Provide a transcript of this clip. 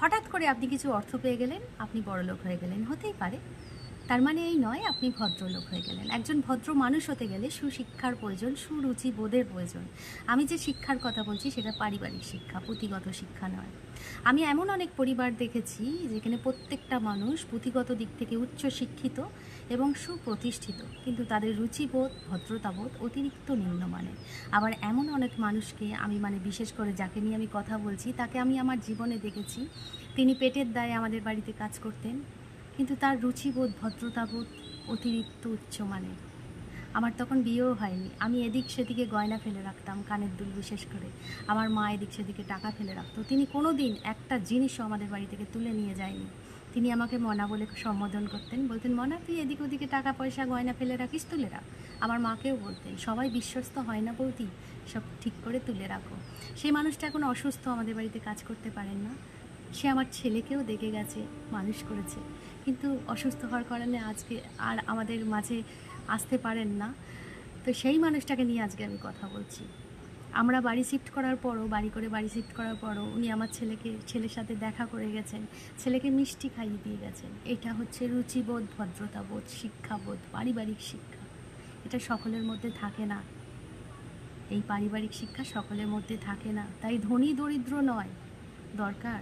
হঠাৎ করে আপনি কিছু অর্থ পেয়ে গেলেন আপনি বড়লোক হয়ে গেলেন হতেই পারে। তার মানে এই নয় আপনি ভদ্রলোক হয়ে গেলেন। একজন ভদ্র মানুষ হতে গেলে সুশিক্ষার প্রয়োজন, সুরুচি বোধের প্রয়োজন। আমি যে শিক্ষার কথা বলছি সেটা পারিবারিক শিক্ষা, পুঁথিগত শিক্ষা নয়। আমি এমন অনেক পরিবার দেখেছি যেখানে প্রত্যেকটা মানুষ পুঁথিগত দিক থেকে উচ্চ শিক্ষিত এবং সুপ্রতিষ্ঠিত, কিন্তু তাদের রুচিবোধ, ভদ্রতাবোধ অতিরিক্ত নিম্নমানের। আবার এমন অনেক মানুষকে আমি মানে বিশেষ করে যাকে নিয়ে আমি কথা বলছি, তাকে আমি আমার জীবনে দেখেছি। তিনি পেটের দায়ে আমাদের বাড়িতে কাজ করতেন। কিন্তু তার রুচিবোধ, ভদ্রতাবোধ অতিরিক্ত উচ্চ উচ্চমানের আমার তখন বিয়েও হয়নি। আমি এদিক সেদিকে গয়না ফেলে রাখতাম কানের দুল বিশেষ করে। আমার মা এদিক সেদিকে টাকা ফেলে রাখতো। তিনি কোনো দিন একটা জিনিসও আমাদের বাড়ি থেকে তুলে নিয়ে যায়নি। তিনি আমাকে মনা বলে সম্বোধন করতেন। বলতেন, মনা, তুই এদিক ওদিকে টাকা পয়সা, গয়না ফেলে রাখিস, তুলে রাখ। আমার মাকেও বলতেন, সবাই বিশ্বস্ত হয় না বৌদি, সব ঠিক করে তুলে রাখো। সেই মানুষটা এখন অসুস্থ, আমাদের বাড়িতে কাজ করতে পারেন না। সে আমার ছেলেকেও দেখে গেছে, মানুষ করেছে। কিন্তু অসুস্থ হওয়ার কারণে আজকে আর আমাদের মাঝে আসতে পারেন না। তো সেই মানুষটাকে নিয়ে আজকে আমি কথা বলছি। আমরা বাড়ি শিফট করার পরও, বাড়ি করে বাড়ি শিফট করার পরও উনি আমার ছেলেকে, ছেলের সাথে দেখা করে গেছেন। ছেলেকে মিষ্টি খাইয়ে দিয়ে গেছেন। এটা হচ্ছে রুচিবোধ, ভদ্রতাবোধ, শিক্ষাবোধ, পারিবারিক শিক্ষা। এটা সকলের মধ্যে থাকে না। এই পারিবারিক শিক্ষা সকলের মধ্যে থাকে না। তাই ধনী দরিদ্র নয়। দরকার